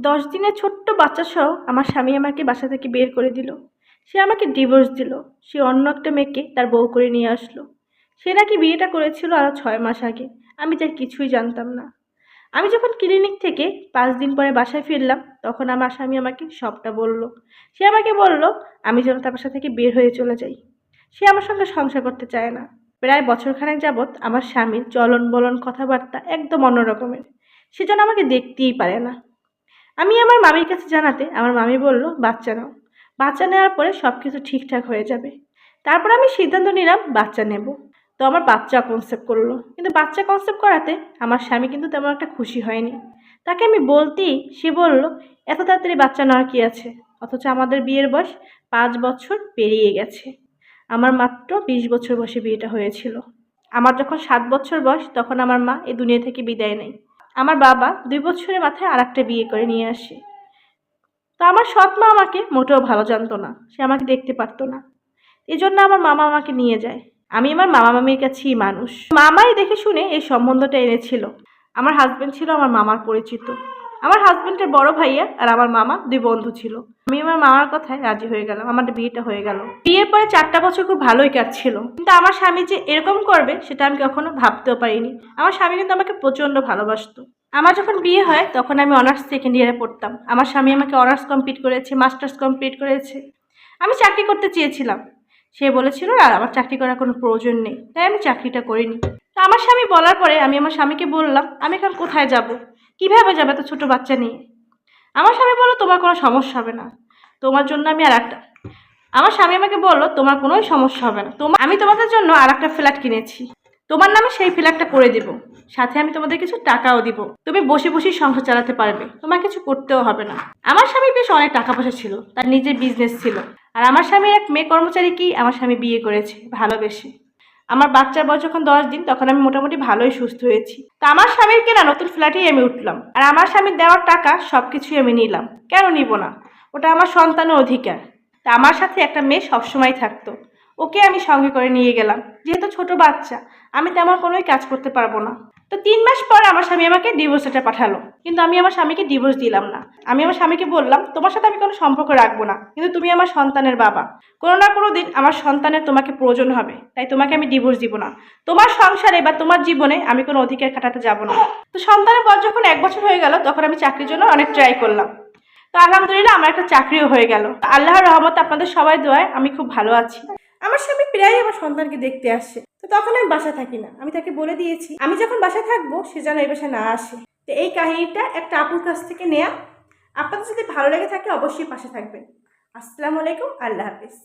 দশ দিনের ছোট্ট বাচ্চা সহ আমার স্বামী আমাকে বাসা থেকে বের করে দিল। সে আমাকে ডিভোর্স দিল। সে অন্য একটা মেয়েকে তার বউ করে নিয়ে আসলো। সে নাকি বিয়েটা করেছিল আরও ছয় মাস আগে। আমি তার কিছুই জানতাম না। আমি যখন ক্লিনিক থেকে পাঁচ দিন পরে বাসায় ফিরলাম, তখন আমার স্বামী আমাকে সবটা বলল। সে আমাকে বলল, আমি যেন তার বাসা থেকে বের হয়ে চলে যাই। সে আমার সঙ্গে সংসার করতে চায় না। প্রায় বছরখানেক যাবৎ আমার স্বামীর চলন বলন কথাবার্তা একদম অন্য রকমের সে যেন আমাকে দেখতেই পারে না। আমি আমার মামির কাছে জানাতে আমার মামি বলল, বাচ্চা নাও। বাচ্চা নেওয়ার পরে সব কিছু ঠিকঠাক হয়ে যাবে। তারপর আমি সিদ্ধান্ত নিলাম, বাচ্চা নেব। তো আমার বাচ্চা কনসেপ্ট করল। কিন্তু বাচ্চা কনসেপ্ট করাতে আমার স্বামী কিন্তু তেমন একটা খুশি হয়নি। তাকে আমি বলতেই সে বলল, এত তাড়াতাড়ি বাচ্চা নেওয়ার কী আছে? অথচ আমাদের বিয়ের বয়স পাঁচ বছর পেরিয়ে গেছে। আমার মাত্র বিশ বছর বয়সে বিয়েটা হয়েছিল। আমার যখন সাত বছর বয়স, তখন আমার মা এ দুনিয়া থেকে বিদায় নেয়। আমার বাবা দুই বছরের মাথায় আর একটা বিয়ে করে নিয়ে আসে। তো আমার সৎ মা আমাকে মোটেও ভালো জানতো না, সে আমাকে দেখতে পারতো না। এই জন্য আমার মামা আমাকে নিয়ে যায়। আমি আমার মামা মামির কাছেই মানুষ। মামাই দেখে শুনে এই সম্বন্ধটা এনেছিল। আমার হাজব্যান্ড ছিল আমার মামার পরিচিত। আমার হাজব্যান্ডের বড় ভাইয়া আর আমার মামা দুই বন্ধু ছিল। আমি আমার মামার কথায় রাজি হয়ে গেলাম, আমার বিয়েটা হয়ে গেল। বিয়ের পরে চারটা বছর খুব ভালোই কাটছিল। কিন্তু আমার স্বামী যে এরকম করবে সেটা আমি কখনো ভাবতেও পারিনি। আমার স্বামী কিন্তু আমাকে প্রচণ্ড ভালোবাসতো। আমার যখন বিয়ে হয় তখন আমি অনার্স সেকেন্ড ইয়ারে পড়তাম। আমার স্বামী আমাকে অনার্স কমপ্লিট করেছে মাস্টার্স কমপ্লিট করেছে। আমি চাকরি করতে চেয়েছিলাম। সে বলেছিল, আর আমার চাকরি করার কোনো প্রয়োজন নেই। তাই আমি চাকরিটা করিনি। তো আমার স্বামী বলার পরে আমি আমার স্বামীকে বললাম, আমি এখন কোথায় যাব? কীভাবে যাবে তো ছোটো বাচ্চা নিয়ে? আমার স্বামী বলল, তোমার কোনো সমস্যা হবে না। তোমার জন্য আমি আর একটা আমার স্বামী আমাকে বলল, তোমার কোনোই সমস্যা হবে না। তোমার আমি তোমাদের জন্য আর একটা ফ্ল্যাট কিনেছি। তোমার নামে সেই ফ্ল্যাটটা করে দেব। সাথে আমি তোমাদের কিছু টাকাও দিব। তুমি বসে বসেই সংসার চালাতে পারবে। তোমার কিছু করতেও হবে না। আমার স্বামী বেশ অনেক টাকা পয়সা ছিল। তার নিজের বিজনেস ছিল। আর আমার স্বামীর এক মেয়ে কর্মচারীকেই আমার স্বামী বিয়ে করেছে। ভালোবেসে। আমার বাচ্চার বয়স যখন দশ দিন, তখন আমি মোটামুটি ভালোই সুস্থ হয়েছি। তা আমার স্বামীর কেনা নতুন ফ্ল্যাটেই আমি উঠলাম। আর আমার স্বামীর দেওয়ার টাকা সব কিছুই আমি নিলাম। কেন নিব না? ওটা আমার সন্তানের অধিকার। তা আমার সাথে একটা মেয়ে সবসময় থাকতো। ওকে আমি সঙ্গে করে নিয়ে গেলাম। যেহেতু ছোট বাচ্চা, আমি তেমন কোনোই কাজ করতে পারব না। তো তিন মাস পর আমার স্বামী আমাকে ডিভোর্স লেটার পাঠালো। কিন্তু আমি আমার স্বামীকে ডিভোর্স দিলাম না। আমি আমার স্বামীকে বললাম, তোমার সাথে আমি কোনো সম্পর্ক রাখব না। কিন্তু তুমি আমার সন্তানের বাবা। কোনো না কোনো দিন আমার সন্তানের তোমাকে প্রয়োজন হবে। তাই তোমাকে আমি ডিভোর্স দিব না। তোমার সংসারে বা তোমার জীবনে আমি কোনো অধিকার খাটাতে যাব না। তো সন্তানের পর যখন এক বছর হয়ে গেল, তখন আমি চাকরির জন্য অনেক ট্রাই করলাম। তো আলহামদুলিল্লাহ আমার একটা চাকরিও হয়ে গেল। আল্লাহর রহমত আপনাদের সবাই দোয়ায় আমি খুব ভালো আছি। আমার স্বামী প্রায় আমার সন্তানকে দেখতে আসে। তো তখন আমি বাসা থাকি না। আমি তাকে বলে দিয়েছি, আমি যখন বাসা থাকব, সে যেন এই বাসায় না আসে। তো এই কাহিনীটা একটা আপুর কাছ থেকে নেয়া। আপনাদের যদি ভালো লেগে থাকে, অবশ্যই পাশে থাকবেন। আসসালামু আলাইকুম, আল্লাহ হাফিজ।